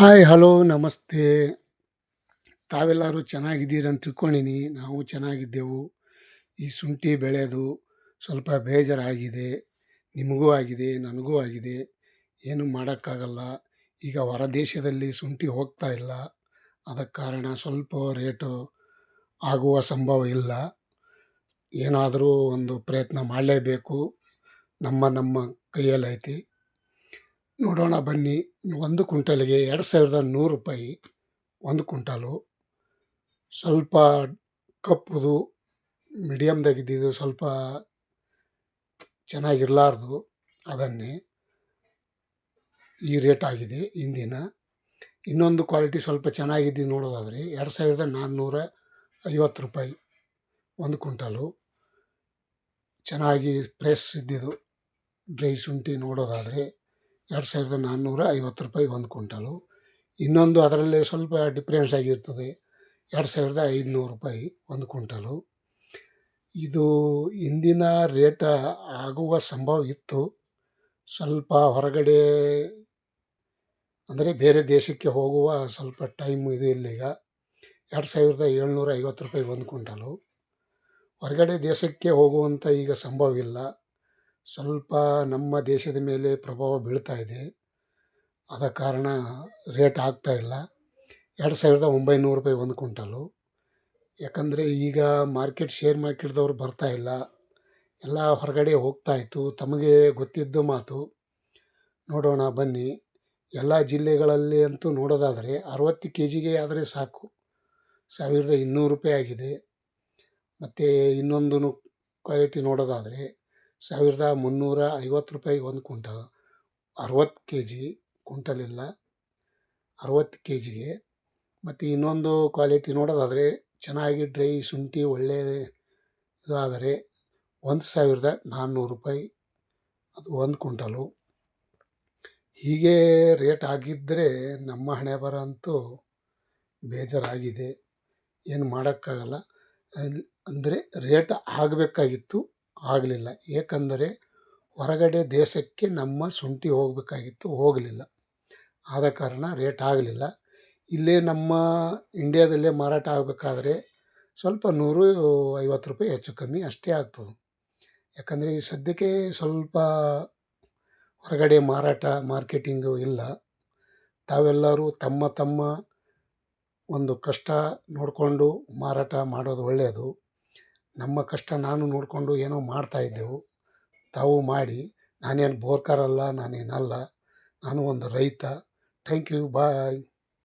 Hi hello ನಮಸ್ತೆ. ತಾವೆಲ್ಲರೂ ಚೆನ್ನಾಗಿದ್ದೀರಿ ಅಂತ ತಿಳ್ಕೊಂಡಿನಿ. ನಾವು ಚೆನ್ನಾಗಿದ್ದೆವು. ಈ ಶುಂಠಿ ಬೆಳೆದು ಸ್ವಲ್ಪ ಬೇಜಾರಾಗಿದೆ. ನಿಮಗೂ ಆಗಿದೆ, ನನಗೂ ಆಗಿದೆ. ಏನು ಮಾಡೋಕ್ಕಾಗಲ್ಲ. ಈಗ ಹೊರ ದೇಶದಲ್ಲಿ ಶುಂಠಿ ಹೋಗ್ತಾ ಇಲ್ಲ. ಅದಕ್ಕೆ ಕಾರಣ ಸ್ವಲ್ಪ ರೇಟು ಆಗುವ ಸಂಭವ ಇಲ್ಲ. ಏನಾದರೂ ಒಂದು ಪ್ರಯತ್ನ ಮಾಡಲೇಬೇಕು. ನಮ್ಮ ನಮ್ಮ ಕೈಯಲ್ಲೈತಿ. ನೋಡೋಣ ಬನ್ನಿ. ಒಂದು ಕುಂಟಲ್ಗೆ ಎರಡು ಸಾವಿರದ ನೂರು ರೂಪಾಯಿ ಒಂದು ಕುಂಟಲು ಸ್ವಲ್ಪ ಕಪ್ಪುದು ಮೀಡಿಯಮ್ದಾಗ ಇದ್ದಿದ್ದು ಸ್ವಲ್ಪ ಚೆನ್ನಾಗಿರಲಾರ್ದು ಅದನ್ನೇ. ಈ ರೇಟ್ ಆಗಿದೆ ಇಂದಿನ. ಇನ್ನೊಂದು ಕ್ವಾಲಿಟಿ ಸ್ವಲ್ಪ ಚೆನ್ನಾಗಿದ್ದು ನೋಡೋದಾದರೆ ಎರಡು ಸಾವಿರದ ನಾನ್ನೂರ ಐವತ್ತು ರೂಪಾಯಿ ಒಂದು ಕುಂಟಲು ಚೆನ್ನಾಗಿ ಪ್ರೆಸ್ ಇದ್ದಿದ್ದು. ಡ್ರೈ ಶುಂಠಿ ನೋಡೋದಾದರೆ ಎರಡು ಸಾವಿರದ ನಾನ್ನೂರ ಐವತ್ತು ರೂಪಾಯಿ ಒಂದು ಕ್ವಿಂಟಲು. ಇನ್ನೊಂದು ಅದರಲ್ಲಿ ಸ್ವಲ್ಪ ಡಿಫ್ರೆನ್ಸ್ ಆಗಿರ್ತದೆ. ಎರಡು ಸಾವಿರದ ಐದುನೂರು ರೂಪಾಯಿ ಒಂದು ಕ್ವಿಂಟಲು. ಇದು ಇಂದಿನ ರೇಟ ಆಗುವ ಸಂಭವ ಇತ್ತು. ಸ್ವಲ್ಪ ಹೊರಗಡೆ ಅಂದರೆ ಬೇರೆ ದೇಶಕ್ಕೆ ಹೋಗುವ ಸ್ವಲ್ಪ ಟೈಮ್ ಇದು ಇಲ್ಲ ಈಗ ಎರಡು ಸಾವಿರದ ಏಳ್ನೂರ ಐವತ್ತು ರೂಪಾಯಿ ಒಂದು ಕ್ವಿಂಟಲು. ಹೊರಗಡೆ ದೇಶಕ್ಕೆ ಹೋಗುವಂಥ ಈಗ ಸಂಭವ ಇಲ್ಲ ಸ್ವಲ್ಪ ನಮ್ಮ ದೇಶದ ಮೇಲೆ ಪ್ರಭಾವ ಬೀಳ್ತಾ ಇದೆ. ಆದ ಕಾರಣ ರೇಟ್ ಆಗ್ತಾ ಇಲ್ಲ. ಎರಡು ಸಾವಿರದ ಒಂಬೈನೂರು ರೂಪಾಯಿ ಒಂದು ಕ್ವಿಂಟಲು. ಯಾಕಂದರೆ ಈಗ ಮಾರ್ಕೆಟ್, ಶೇರ್ ಮಾರ್ಕೆಟ್ದವ್ರು ಬರ್ತಾ ಇಲ್ಲ. ಎಲ್ಲ ಹೊರಗಡೆ ಹೋಗ್ತಾ ಇತ್ತು. ತಮಗೆ ಗೊತ್ತಿದ್ದು ಮಾತು, ನೋಡೋಣ, ಬನ್ನಿ. ಎಲ್ಲ ಜಿಲ್ಲೆಗಳಲ್ಲಿ ಅಂತೂ ನೋಡೋದಾದರೆ ಅರವತ್ತು ಕೆ ಜಿಗೆ ಆದರೆ ಸಾಕು. ಸಾವಿರದ ಇನ್ನೂರು ರೂಪಾಯಿ ಆಗಿದೆ. ಮತ್ತು ಇನ್ನೊಂದು ಕ್ವಾಲಿಟಿ ನೋಡೋದಾದರೆ ಸಾವಿರದ ಮುನ್ನೂರ ಐವತ್ತು ರೂಪಾಯಿಗೆ ಒಂದು ಕುಂಟಲ್ ಅರವತ್ತು ಕೆ ಜಿ ಕುಂಟಲ್ ಇಲ್ಲ ಅರವತ್ತು ಕೆ ಜಿಗೆ ಮತ್ತು ಇನ್ನೊಂದು ಕ್ವಾಲಿಟಿ ನೋಡೋದಾದರೆ ಚೆನ್ನಾಗಿ ಡ್ರೈ, ಶುಂಠಿ ಒಳ್ಳೆಯ ಇದಾದರೆ ಒಂದು ಸಾವಿರದ ನಾನ್ನೂರು ರೂಪಾಯಿ. ಅದು ಒಂದು ಕುಂಟಲು ಹೀಗೆ ರೇಟ್ ಆಗಿದ್ದರೆ ನಮ್ಮ ಹಣೆ ಬರ ಅಂತೂ ಬೇಜಾರಾಗಿದೆ. ಏನು ಮಾಡೋಕ್ಕಾಗಲ್ಲ. ಅಂದರೆ ರೇಟ್ ಆಗಬೇಕಾಗಿತ್ತು. ಆಗಲಿಲ್ಲ. ಏಕೆಂದರೆ ಹೊರಗಡೆ ದೇಶಕ್ಕೆ ನಮ್ಮ ಶುಂಠಿ ಹೋಗಬೇಕಾಗಿತ್ತು, ಹೋಗಲಿಲ್ಲ. ಆದ ಕಾರಣ ರೇಟ್ ಆಗಲಿಲ್ಲ. ಇಲ್ಲೇ ನಮ್ಮ ಇಂಡಿಯಾದಲ್ಲೇ ಮಾರಾಟ ಆಗಬೇಕಾದ್ರೆ ಸ್ವಲ್ಪ ನೂರು ಐವತ್ತು ರೂಪಾಯಿ ಹೆಚ್ಚು ಕಮ್ಮಿ ಅಷ್ಟೇ ಆಗ್ತದೆ. ಯಾಕಂದರೆ ಈ ಸದ್ಯಕ್ಕೆ ಸ್ವಲ್ಪ ಹೊರಗಡೆ ಮಾರಾಟ, ಮಾರ್ಕೆಟಿಂಗು ಇಲ್ಲ. ತಾವೆಲ್ಲರೂ ತಮ್ಮ ತಮ್ಮ ಒಂದು ಕಷ್ಟ ನೋಡಿಕೊಂಡು ಮಾರಾಟ ಮಾಡೋದು ಒಳ್ಳೆಯದು. ನಮ್ಮ ಕಷ್ಟ ನಾನು ನೋಡಿಕೊಂಡು ಏನೋ ಮಾಡ್ತಾಯಿದ್ದೆವು ತಾವು ಮಾಡಿ, ನಾನೇನು ಬೋರ್ಕರ್ ಅಲ್ಲ ನಾನೇನಲ್ಲ, ನಾನು ಒಂದು ರೈತ. Thank you bye